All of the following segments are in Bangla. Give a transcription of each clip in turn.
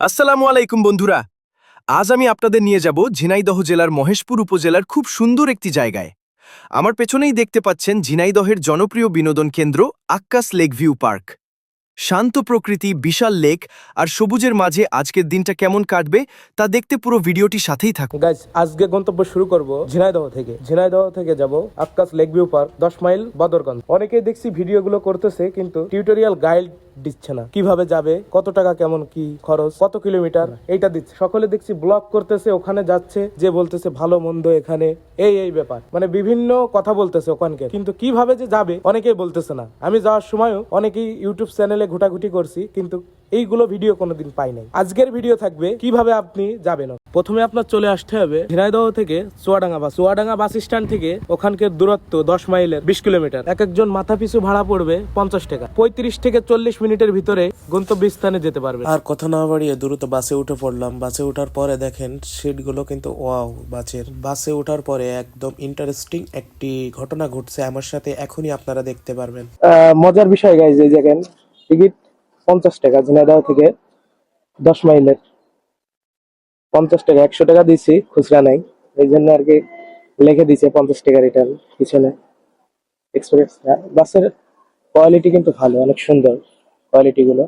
আসসালামু আলাইকুম বন্ধুরা। আজ আমি আপনাদের নিয়ে যাব ঝিনাইদহ জেলার মহেশপুর উপজেলার খুব সুন্দর একটি জায়গায়। আমার পেছনেই দেখতে পাচ্ছেন ঝিনাইদহের জনপ্রিয় বিনোদন কেন্দ্র আক্কাস লেক ভিউ পার্ক। শান্ত প্রকৃতি, বিশাল লেক আর সবুজের মাঝে আজকের দিনটা কেমন কাটবে তা দেখতে পুরো ভিডিওটি সাথেই থাকুন। গাইজ আজকে গন্তব্য শুরু করব ঝিনাইদহ থেকে। ঝিনাইদহ থেকে যাব আক্কাস লেক ভিউ পার্ক, দশ মাইল বদরগঞ্জ। অনেকেই দেখছি ভিডিওগুলো করতেছে, কিন্তু টিউটোরিয়াল গাইড দিচ্ছে না। কীভাবে যাবে? কত টাকা কেমন কি খরচ? কত কিলোমিটার? এইটা দিচ্ছে। সকলে দেখছি ব্লক করতেছে, ওখানে যাচ্ছে, যে বলতেছে ভালো মন্দ এখানে। এই এই ব্যাপার। মানে বিভিন্ন কথা বলতেছে ওখানকে। কিন্তু কীভাবে যে যাবে, অনেকেই বলতেছে না। আমি যাওয়ার সময়ও অনেকেই ইউটিউব চ্যানেলে ঘুটাঘুটি করছি, কিন্তু এইগুলো ভিডিও কোনোদিন পাই নাই। আজকের ভিডিও থাকবে কীভাবে আপনি যাবেন? প্রথমে আপনার চলে আসতে হবে ঝিনাইদহ থেকে Chuadanga bus. Chuadanga bus stand থেকে ওখানকার দূরত্ব দশ মাইলের বিশ কিলোমিটার। এক একজন মাথা পিছু ভাড়া পড়বে পঞ্চাশ টাকা। পঁয়ত্রিশ থেকে চল্লিশ মিনিটের ভিতরে গন্তব্যস্থানে যেতে পারবে আর কথা না বাড়িয়ে দ্রুত বাসে উঠে পড়লাম। বাসে ওঠার পরে দেখেন সিটগুলো কিন্তু ওয়াও বাসের। বাসে ওঠার পরে একদম ইন্টারেস্টিং একটি ঘটনা ঘটছে। আমার সাথে এখনই আপনারা দেখতে পারবেন। মজার বিষয় গাইজ এই দেখেন টিকিট পঞ্চাশ টাকা, ঝিনাইদহ থেকে দশ মাইলের। পঞ্চাশ টাকা, একশো টাকা দিছি খুচরা নাই। এই জন্য আর কি লেখে দিছে পঞ্চাশ টাকা রিটার্ন পিছনে। এক্সপ্রেস বাসের কোয়ালিটি কিন্তু ভালো, অনেক সুন্দর কোয়ালিটি গুলো।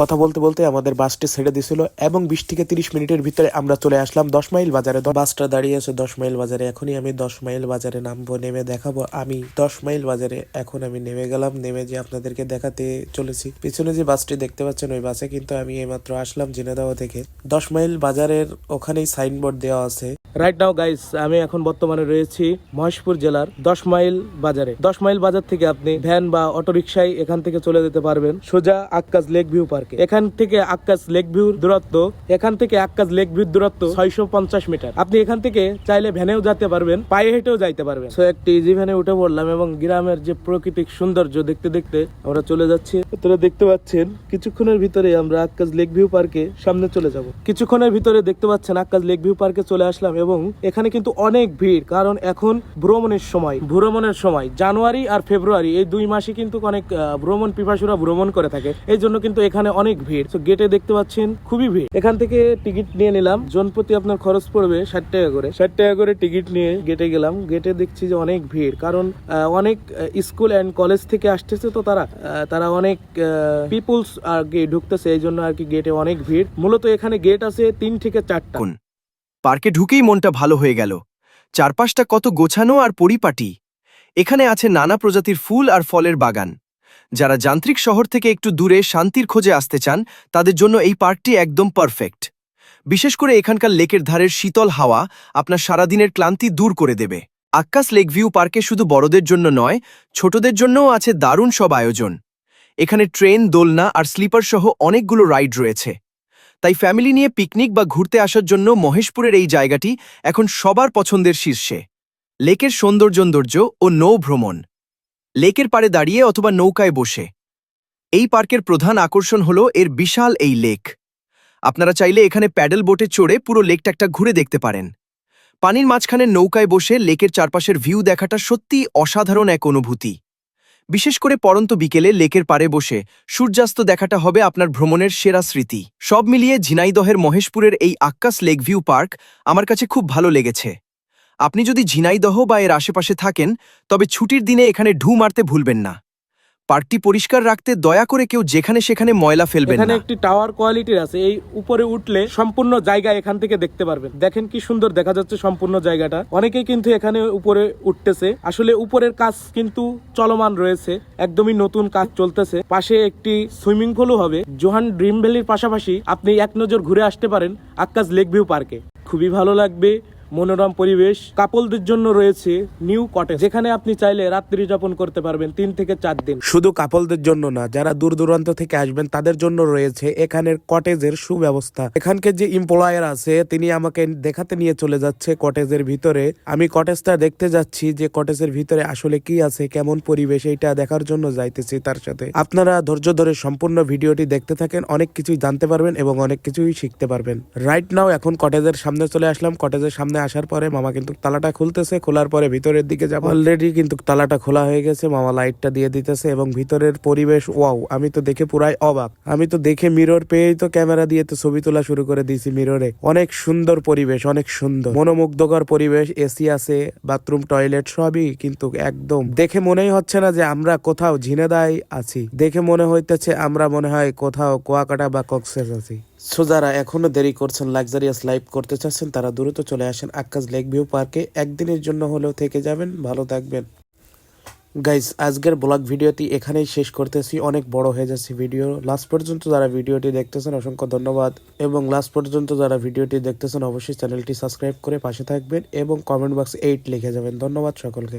কথা বলতে বলতে আমাদের বাসটি ছেড়ে দিছিল এবং বিশ থেকে তিরিশ মিনিটের ভিতরে আমরা চলে আসলাম দশ মাইল বাজারে। বাসটা দাঁড়িয়ে আছে দশ মাইল বাজারে। এখনই আমি দশ মাইল বাজারে নামবো, নেমে দেখাবো। আমি দশ মাইল বাজারে। এখন আমি নেমে গেলাম, নেমে যে আপনাদেরকে দেখাতে চলেছি। পিছনে যে বাসটি দেখতে পাচ্ছেন, ওই বাসে কিন্তু আমি এইমাত্র আসলাম জেনেদাওয়া থেকে। দশ মাইল বাজারের ওখানেই সাইনবোর্ড দেওয়া আছে। রাইট নাও গাইস আমি এখন বর্তমানে রয়েছি মহেশপুর জেলার দশ মাইল বাজারে। দশ মাইল বাজার থেকে আপনি ভ্যান বা অটো রিক্সায় এখান থেকে চলে যেতে পারবেন। সোজা আক্কাস লেক ভিউ পার্কে। এখান থেকে আক্কাস লেক ভিউর দূরত্ব, এখান থেকে আক্কাস লেক ভিউর দূরত্ব ছয়শো পঞ্চাশ মিটার। আপনি এখান থেকে চাইলে ভ্যানেও যেতে পারবেন, পায়ে হেঁটেও যাইতে পারবেন। সো একটি ইজি ভ্যানে উঠে পড়লাম এবং গ্রামের যে প্রাকৃতিক সৌন্দর্য দেখতে দেখতে আমরা চলে যাচ্ছি। আপনারা দেখতে পাচ্ছেন, কিছুক্ষণের ভিতরে আমরা আক্কাস লেক ভিউ পার্কে সামনে চলে যাব। কিছুক্ষণের ভিতরে দেখতে পাচ্ছেন আক্কাস লেক ভিউ পার্কে চলে আসলাম এবং এখানে কিন্তু অনেক ভিড়, কারণ এখন ভ্রমণের সময়। ভ্রমণের সময়, জানুয়ারি আর ফেব্রুয়ারি, এই দুই মাসে কিন্তু অনেক ভ্রমণ পিপাসুরা ভ্রমণ করে থাকে। এই জন্য কিন্তু এখানে অনেক ভিড়। তো গেটে দেখতে পাচ্ছেন খুবই ভিড়। এখান থেকে টিকিট নিয়ে নিলাম। জনপ্রতি আপনার খরচ পড়বে ষাট টাকা করে। ষাট টাকা করে টিকিট নিয়ে গেটে গেলাম। গেটে দেখছি যে অনেক ভিড়। কারণ অনেক স্কুল অ্যান্ড কলেজ থেকে আসতেছে তো তারা। তারা অনেক পিপুলস আর কি ঢুকতেছে। এই জন্য আর কি গেটে অনেক ভিড়। মূলত এখানে গেট আছে তিন থেকে চারটা। পার্কে ঢুকেই মনটা ভালো হয়ে গেল। চারপাশটা কত গোছানো আর পরিপাটি। এখানে আছে নানা প্রজাতির ফুল আর ফলের বাগান। যারা যান্ত্রিক শহর থেকে একটু দূরে শান্তির খোঁজে আসতে চান, তাদের জন্য এই পার্কটি একদম পারফেক্ট। বিশেষ করে এখানকার লেকের ধারের শীতল হাওয়া আপনার সারাদিনের ক্লান্তি দূর করে দেবে। আক্কাস লেক ভিউ পার্কে শুধু বড়দের জন্য নয়, ছোটদের জন্যও আছে দারুণ সব আয়োজন। এখানে ট্রেন, দোলনা আর স্লিপার সহ অনেকগুলো রাইড রয়েছে। তাই ফ্যামিলি নিয়ে পিকনিক বা ঘুরতে আসার জন্য মহেশপুরের এই জায়গাটি এখন সবার পছন্দের শীর্ষে। লেকের সৌন্দর্যন্দর্য ও নৌ ভ্রমণ। লেকের পাড়ে দাঁড়িয়ে অথবা নৌকায় বসে। এই পার্কের প্রধান আকর্ষণ হল এর বিশাল এই লেক। আপনারা চাইলে এখানে প্যাডেল বোটে চড়ে পুরো লেকটা একটা ঘুরে দেখতে পারেন। পানির মাঝখানে নৌকায় বসে লেকের চারপাশের ভিউ দেখাটা সত্যিই অসাধারণ এক অনুভূতি। বিশেষ করে পরন্ত বিকেলে লেকের পাড়ে বসে সূর্যাস্ত দেখাটা হবে আপনার ভ্রমণের সেরা স্মৃতি। সব মিলিয়ে ঝিনাইদহের মহেশপুরের এই আক্কাস লেক ভিউ পার্ক আমার কাছে খুব ভালো লেগেছে। আপনি যদি ঝিনাইদহ বা এর আশেপাশে থাকেন তবে ছুটির দিনে এখানে ঢু মারতে ভুলবেন না। পার্কটি পরিষ্কার রাখতে দয়া করে কেউ যেখানে সেখানে ময়লা ফেলবেন এখানে একটি টাওয়ার কোয়ালিটির আছে এই উপরে উঠলে সম্পূর্ণ জায়গা এখান থেকে দেখতে পারবেন। দেখেন কি সুন্দর দেখা যাচ্ছে সম্পূর্ণ জায়গাটা। অনেকেই কিন্তু এখানে উপরে উঠতেছে। আসলে উপরের কাজ কিন্তু চলমান রয়েছে একদমই নতুন কাজ চলতেছে। পাশে একটি সুইমিং পুলও হবে। জোহান ড্রিম ভ্যালির পাশাপাশি আপনি এক নজর ঘুরে আসতে পারেন আক্কাস লেক ভিউ পার্কে। খুবই ভালো লাগবে। মনোরম পরিবেশ। কাপলদের জন্য রয়েছে নিউ কটেজ, যেখানে আপনি চাইলে রাত্রি যাপন করতে পারবেন তিন থেকে চার দিন। শুধু কাপলদের জন্য না, যারা দূর দূরান্ত থেকে আসবেন, তাদের জন্য রয়েছে এখানের কটেজের সুব্যবস্থা। এখানকার যে এমপ্লয়ার আছে, তিনি আমাকে দেখাতে নিয়ে চলে যাচ্ছে কটেজের ভিতরে। আমি কটেজটা দেখতে যাচ্ছি যে কটেজের ভিতরে আসলে কি আছে, কেমন পরিবেশ এটা দেখার জন্য যাইতেছি তার সাথে। আপনারা ধৈর্য ধরে সম্পূর্ণ ভিডিওটি দেখতে থাকেন, অনেক কিছুই জানতে পারবেন এবং অনেক কিছুই শিখতে পারবেন। রাইট নাও এখন কটেজের সামনে চলে আসলাম। কটেজের সামনে আসার পরে মামা কিন্তু তালাটা খুলতেছে, খোলার পরে ভিতরের দিকে যাব। অলরেডি কিন্তু তালাটা খোলা হয়ে গেছে, মামা লাইটটা দিয়ে দিতেছে এবং ভিতরের পরিবেশ ওয়াও আমি তো দেখে পুরাই অবাক। আমি তো দেখে মিরর পেয়েই তো ক্যামেরা দিয়ে তো ছবি তোলা শুরু করে দিয়েছি মিররে অনেক সুন্দর পরিবেশ, অনেক সুন্দর। মনোমুগ্ধকর পরিবেশ, এসি আছে, বাথরুম, টয়লেট সবই কিন্তু একদম। দেখে মনেই হচ্ছে না যে আমরা কোথাও ঝিনেদায় আছি। দেখে মনে হইতেছে আমরা মনে হয় কোথাও কুয়াকাটা বা কক্সেস আছি। সো যারা এখনও দেরি করছেন লাক্সারিয়াস লাইফ করতে চাচ্ছেন, তারা দ্রুত চলে আসেন আকাশ লেক ভিউ পার্কে। একদিনের জন্য হলেও থেকে যাবেন, ভালো থাকবেন। গাইজ আজকের ব্লগ ভিডিওটি এখানেই শেষ করতেছি। অনেক বড় হয়ে যাচ্ছে ভিডিও। লাস্ট পর্যন্ত যারা ভিডিওটি দেখতেছেন, অসংখ্য ধন্যবাদ। এবং লাস্ট পর্যন্ত যারা ভিডিওটি দেখতেছেন, অবশ্যই চ্যানেলটি সাবস্ক্রাইব করে পাশে থাকবেন এবং কমেন্ট বক্সে এইট লিখে যাবেন। ধন্যবাদ সকলকে।